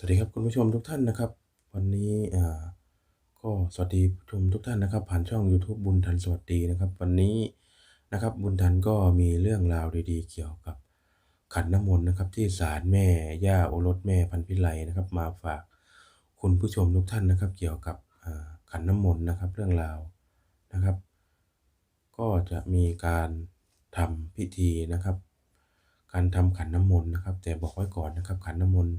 สวัสดีครับคุณผู้ชมทุกท่านนะครับ วันนี้อ่าก็สวัสดีผู้ชมทุกท่านนะครับ ผ่านช่อง YouTube บุญทันสวัสดีนะครับ วันนี้นะครับบุญทันก็มีเรื่องราวดีๆ เกี่ยวกับขันน้ำมนต์นะครับที่ศาลแม่ย่าโอรสแม่พันพิไลนะครับ มาฝากคุณผู้ชมทุกท่านนะครับ เกี่ยวกับอ่าขันน้ำมนต์นะครับ เรื่องราวนะครับ ก็จะมีการทำพิธีนะครับ การทำขันน้ำมนต์นะครับ แต่บอกไว้ก่อนนะครับ ขันน้ำมนต์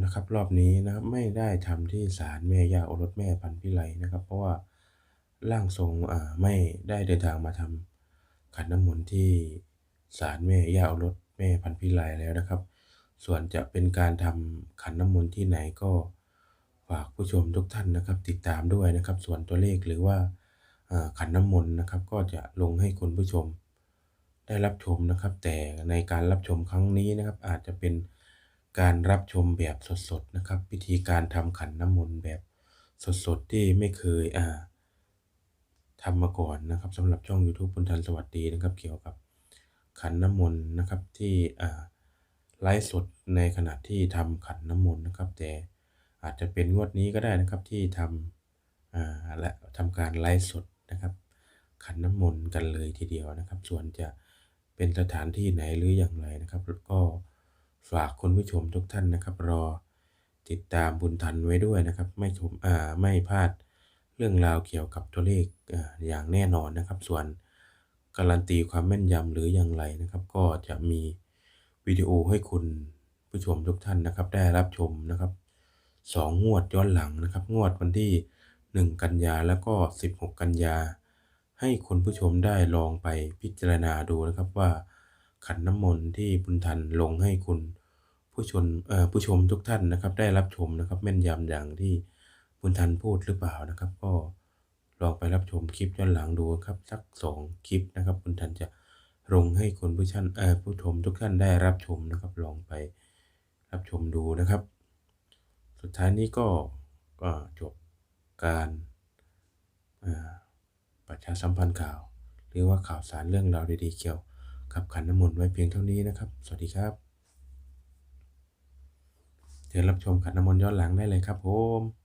นะครับรอบนี้นะครับไม่ได้ทำที่ศาลแม่ย่าโอรสแม่พันพิไลนะครับ เพราะว่าร่างทรงอ่าไม่ได้เดินทางมาทำขันน้ำมนต์ที่ศาลแม่ย่าโอรสแม่พันพิไลแล้วนะครับ ส่วนจะเป็นการทำขันน้ำมนต์ที่ไหนก็ฝากผู้ชมทุกท่านนะครับ ติดตามด้วยนะครับ ส่วนตัวเลขหรือว่าอ่าขันน้ำมนต์นะครับ ก็จะลงให้คุณผู้ชมได้รับชมนะครับ แต่ในการรับชมครั้งนี้นะครับ อาจจะเป็น การรับชมแบบสดๆนะครับ วิธีการทำขันน้ำมนต์แบบสดๆที่ไม่เคยอ่าทำมาก่อนนะครับสำหรับช่อง YouTube บุญทันสวัสดีนะครับ เกี่ยวกับขันน้ำมนต์นะครับที่อ่าไลฟ์สดในขณะที่ทำขันน้ำมนต์นะครับ แต่อาจจะเป็นงวดนี้ก็ได้นะครับที่ทำอ่าและทำการไลฟ์สดนะครับ ขันน้ำมนต์กันเลยทีเดียวนะครับ ส่วนจะเป็นสถานที่ไหนหรืออย่างไรนะครับ ก็ ฝากคุณผู้ชมทุกท่านนะครับ รอติดตามบุญทันไว้ด้วยนะครับ ไม่ชมอ่าไม่พลาดเรื่องราวเกี่ยวกับตัวเลขอ่าอย่างแน่นอนนะครับ ส่วนการันตีความแม่นยำหรืออย่างไรนะครับ ก็จะมีวิดีโอให้คุณผู้ชมทุกท่านนะครับ ได้รับชมนะครับสองงวดย้อนหลังนะครับ งวดวันที่หนึ่งกันยาแล้วก็สิบหกกันยา ให้คุณผู้ชมได้ลองไปพิจารณาดูนะครับว่า ขันน้ำมนต์ที่บุญทันลงให้คุณผู้ชมผู้ชมทุกท่านนะครับ ได้รับชมนะครับ แม่นยำอย่างที่บุญทันพูดหรือเปล่านะครับ ก็ลองไปรับชมคลิปย้อนหลังดูครับสักสองคลิปนะครับ บุญทันจะลงให้คุณผู้ชมผู้ชมทุกท่านได้รับชมนะครับ ลองไปรับชมดูนะครับ สุดท้ายนี้ก็ก็จบการประชาสัมพันธ์ข่าว หรือว่าข่าวสารเรื่องราวดีๆเกี่ยว กับขันน้ำมนต์ไว้เพียงเท่านี้นะครับ สวัสดีครับเดี๋ยวรับชมขันน้ำมนต์ย้อนหลังได้เลยครับผม